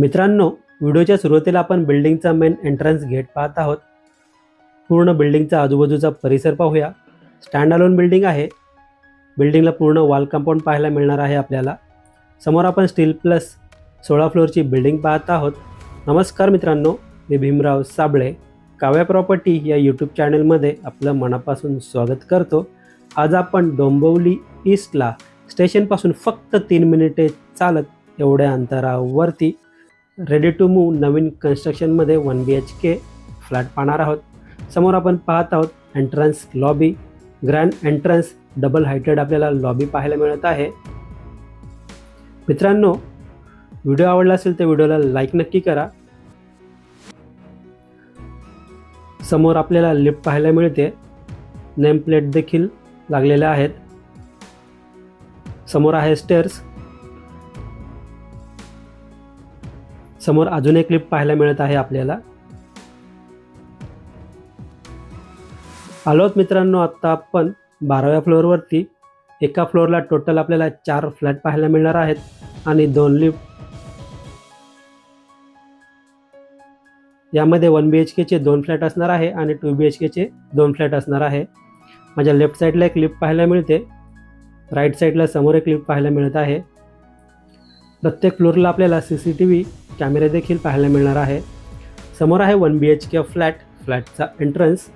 मित्रांनो व्हिडिओच्या सुरुवातीला आपण बिल्डिंगचा मेन एंट्रन्स गेट पाहत आहोत. पूर्ण बिल्डिंगचा आजूबाजूचा परिसर पाहूया. स्टँड अलोन बिल्डिंग आहे. बिल्डिंगला पूर्ण वॉल कंपाऊंड पाहायला मिळणार आहे आपल्याला. समोर आपण स्टील प्लस सोळा फ्लोअरची बिल्डिंग पाहत आहोत. नमस्कार मित्रांनो मी भीमराव साबळे. काव्या प्रॉपर्टी या यूट्यूब चॅनलमध्ये आपलं मनापासून स्वागत करतो. आज आपण डोंबिवली ईस्टला स्टेशनपासून फक्त तीन मिनिटे चालत एवढ्या अंतरावरती रेडी टू मूव नवीन कन्स्ट्रक्शनमध्ये one B H K flat पाहणार आहोत. समोर आपण पाहत आहोत entrance lobby grand entrance double heighted आपल्याला लॉबी पाहायला मिळत आहे. मित्रांनो व्हिडिओ आवडला असेल तर व्हिडिओला लाईक नक्की करा. समोर आपल्याला लिफ्ट पाहायला मिळते. नेम प्लेट देखील लागलेल्या आहेत. समोर आहे स्टेअर्स समोर अजून एक क्लिप पाहायला मिळत आहे आपल्याला. आलोत मित्रांनो आत्ता आपण बाराव्या फ्लोअरवरती एका फ्लोअरला टोटल आपल्याला चार फ्लॅट पाहायला मिळणार आहेत आणि दोन लिफ्ट यामध्ये वन बी एच केचे दोन फ्लॅट असणार आहे आणि टू बी एच केचे दोन फ्लॅट असणार आहे. माझ्या लेफ्ट साईडला एक लिफ्ट पाहायला मिळते. राईट साईडला समोर एक लिफ्ट पाहायला मिळत आहे. प्रत्येक फ्लोअरला आपल्याला सी सी टी व्ही कॅमेरे देखील पाहायला मिळणार आहे. समोर आहे one B H K flat फ्लॅटचा entrance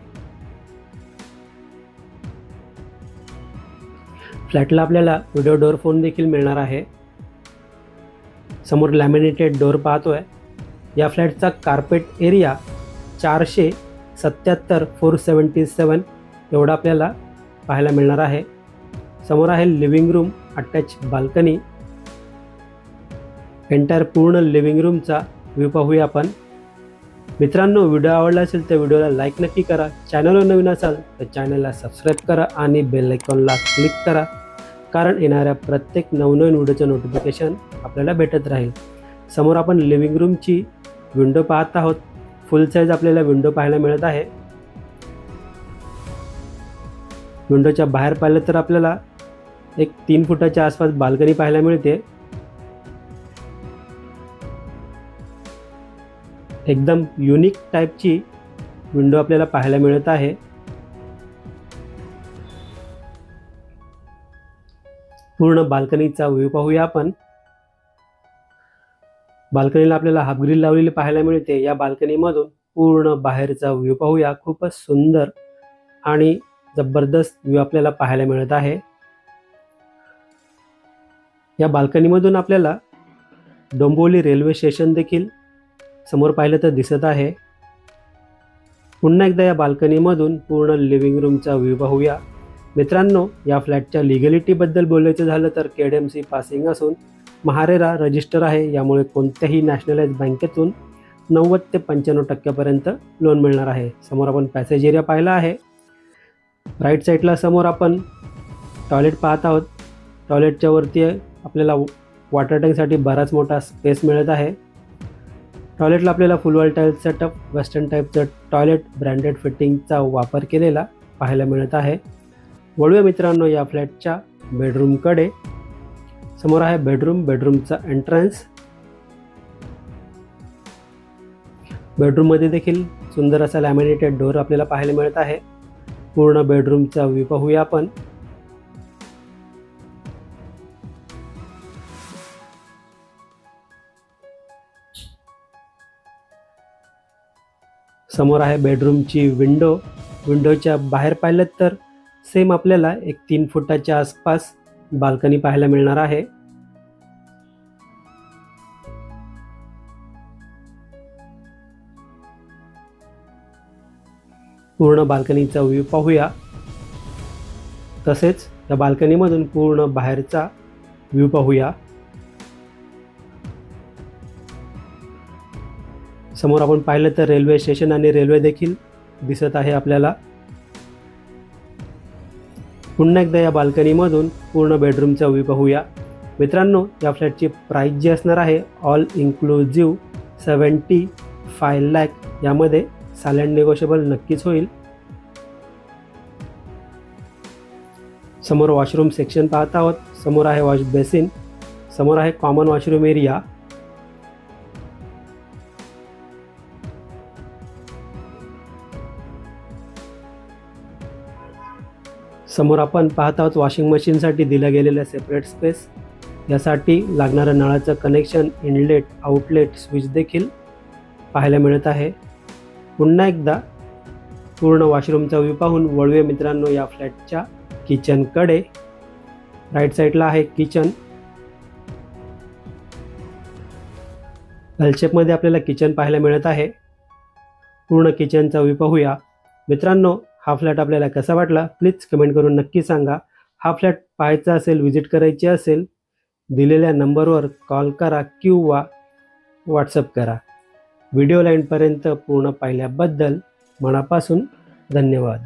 फ्लॅटला आपल्याला व्हिडिओ डोअर फोन देखील मिळणार आहे. समोर लॅमिनेटेड डोअर पाहतोय. या फ्लॅटचा कार्पेट एरिया चारशे सत्याहत्तर फोर सेवन्टी सेवन एवढा आपल्याला पाहायला मिळणार आहे. समोर आहे living room attach balcony entire पूर्ण लिव्हिंग रूमचा व्ह्यू पाहूया आपण. मित्रांनो व्हिडिओ आवडला असेल तर व्हिडिओला लाईक नक्की करा. चॅनलवर नवीन असाल तर चॅनलला सबस्क्राईब करा आणि बेल आयकॉनला क्लिक करा. कारण येणाऱ्या प्रत्येक नवनवीन व्हिडिओचं नोटिफिकेशन आपल्याला भेटत राहील. समोर आपण लिव्हिंग रूमची विंडो पाहत आहोत. फुल साईज आपल्याला विंडो पाहायला मिळत आहे. विंडोच्या बाहेर पाहिलं तर आपल्याला एक तीन फुटाच्या आसपास बाल्कनी पाहायला मिळते. एकदम युनिक टाईपची विंडो आपल्याला पाहायला मिळत आहे. पूर्ण बाल्कनीचा व्ह्यू पाहूया आपण. बाल्कनीला आपल्याला हाफ ग्रिल लावलेली पाहायला मिळते. या बाल्कनीमधून पूर्ण बाहेरचा व्ह्यू पाहूया. खूपच सुंदर आणि जबरदस्त व्ह्यू आपल्याला पाहायला मिळत आहे. या बाल्कनीमधून आपल्याला डोंबोली रेल्वे स्टेशन देखील समोर पाहिलं तर दिसत आहे. पुन्हा एकदा या बाल्कनीमधून पूर्ण लिव्हिंग रूमचा व्ह्यू पाहूया. मित्रांनो या फ्लॅटच्या लिगॅलिटीबद्दल बोलायचं झालं तर के एम सी पासिंग असून महारेरा रजिस्टर आहे. यामुळे कोणत्याही नॅशनलाइज बँकेतून नव्वद ते पंच्याण्णव टक्क्यापर्यंत लोन मिळणार आहे. समोर आपण पॅसेज एरिया पाहिला आहे. राईट साईडला समोर आपण टॉयलेट पाहत आहोत. टॉयलेटच्या वरती आपल्याला वॉटर टँकसाठी बराच मोठा स्पेस मिळत आहे. टॉयलेटला आपल्याला full wall tile setup western टाईपचं टॉयलेट ब्रँडेड फिटिंगचा वापर केलेला पाहायला मिळत आहे. वळूया मित्रांनो या फ्लॅटच्या बेडरूमकडे. समोर आहे बेडरूम बेडरूमचा एंट्रन्स बेडरूममध्ये देखील सुंदर असा लॅमिनेटेड डोअर आपल्याला पाहायला मिळत आहे. पूर्ण बेडरूमचा व्ह्यू पाहूया आपण. समोर आहे बेडरूमची विंडो. विंडोच्या बाहेर पाहिलं तर सेम आपल्याला एक तीन फुटाच्या आसपास बाल्कनी पाहायला मिळणार आहे. पूर्ण बाल्कनीचा व्ह्यू पाहूया. तसेच या बाल्कनीमधून पूर्ण बाहेरचा व्ह्यू पाहूया. समोर आपण पाहिलं तर रेल्वे स्टेशन आणि रेल्वे देखील दिसत आहे आपल्याला. पुन्हा एकदा या बाल्कनीमधून पूर्ण बेडरूमचा व्ह्यू पाहूया. मित्रांनो या फ्लॅटची प्राईस जी असणार आहे all inclusive seventy five lakh यामध्ये सायलेंट निगोशिएबल नक्कीच होईल. समोर वॉशरूम सेक्शन पाहत आहोत. समोर आहे वॉश बेसिन समोर आहे कॉमन वॉशरूम एरिया समोर आपण पाहत आहोत वॉशिंग मशीनसाठी दिलं गेलेलं सेपरेट स्पेस यासाठी लागणारं नळाचं कनेक्शन इनलेट आउटलेट स्विच देखील पाहायला मिळत आहे. पुन्हा एकदा पूर्ण वॉशरूमचा व्ह्यू पाहून वळवे मित्रांनो या फ्लॅटच्या किचनकडे राईट साईडला आहे किचन हलशेपमध्ये आपल्याला किचन पाहायला मिळत आहे. पूर्ण किचनचा व्ह्यू पाहूया. मित्रांनो हा फ्लॅट आपल्याला कसा वाटला? प्लीज कमेंट करून नक्की सांगा. हा फ्लॅट पाहायचा असेल व्हिजिट करायची असेल दिलेल्या नंबरवर कॉल करा किंवा व्हॉट्सअप करा. व्हिडिओ लाईनपर्यंत पूर्ण पाहिल्याबद्दल मनापासून धन्यवाद.